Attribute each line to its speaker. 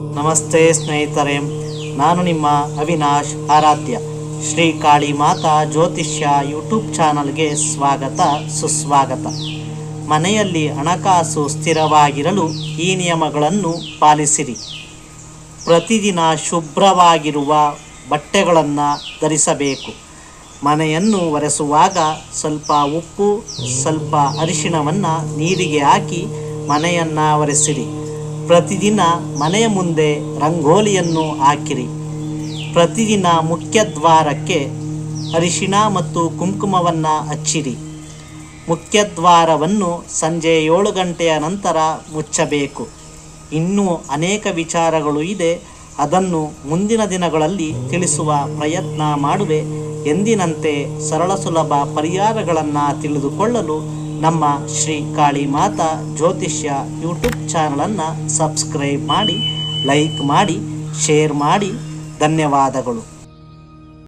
Speaker 1: ನಮಸ್ತೆ ಸ್ನೇಹಿತರೆ, ನಾನು ನಿಮ್ಮ ಅವಿನಾಶ್ ಆರಾಧ್ಯ. ಶ್ರೀ ಕಾಳಿ ಮಾತಾ ಜ್ಯೋತಿಷ್ಯ ಯೂಟ್ಯೂಬ್ ಚಾನಲ್ಗೆ ಸ್ವಾಗತ, ಸುಸ್ವಾಗತ. ಮನೆಯಲ್ಲಿ ಹಣಕಾಸು ಸ್ಥಿರವಾಗಿರಲು ಈ ನಿಯಮಗಳನ್ನು ಪಾಲಿಸಿರಿ. ಪ್ರತಿದಿನ ಶುಭ್ರವಾಗಿರುವ ಬಟ್ಟೆಗಳನ್ನು ಧರಿಸಬೇಕು. ಮನೆಯನ್ನು ಒರೆಸುವಾಗ ಸ್ವಲ್ಪ ಉಪ್ಪು, ಸ್ವಲ್ಪ ಅರಿಶಿಣವನ್ನು ನೀರಿಗೆ ಹಾಕಿ ಮನೆಯನ್ನು ಒರೆಸಿರಿ. ಪ್ರತಿದಿನ ಮನೆಯ ಮುಂದೆ ರಂಗೋಲಿಯನ್ನು ಹಾಕಿರಿ. ಪ್ರತಿದಿನ ಮುಖ್ಯ ದ್ವಾರಕ್ಕೆ ಅರಿಶಿಣ ಮತ್ತು ಕುಂಕುಮವನ್ನು ಹಚ್ಚಿರಿ. ಮುಖ್ಯದ್ವಾರವನ್ನು ಸಂಜೆ ಏಳು ಗಂಟೆಯ ನಂತರ ಮುಚ್ಚಬೇಕು. ಇನ್ನೂ ಅನೇಕ ವಿಚಾರಗಳು ಇದೆ. ಅದನ್ನು ಮುಂದಿನ ದಿನಗಳಲ್ಲಿ ತಿಳಿಸುವ ಪ್ರಯತ್ನ ಮಾಡುವೆ. ಎಂದಿನಂತೆ ಸರಳ ಸುಲಭ ಪರಿಹಾರಗಳನ್ನು ತಿಳಿದುಕೊಳ್ಳಲು ನಮ್ಮ ಶ್ರೀ ಕಾಳಿ ಮಾತಾ ಜ್ಯೋತಿಷ್ಯ ಯೂಟ್ಯೂಬ್ ಚಾನಲನ್ನು ಸಬ್ಸ್ಕ್ರೈಬ್ ಮಾಡಿ ಲೈಕ್ ಮಾಡಿ ಶೇರ್ ಮಾಡಿ. ಧನ್ಯವಾದಗಳು.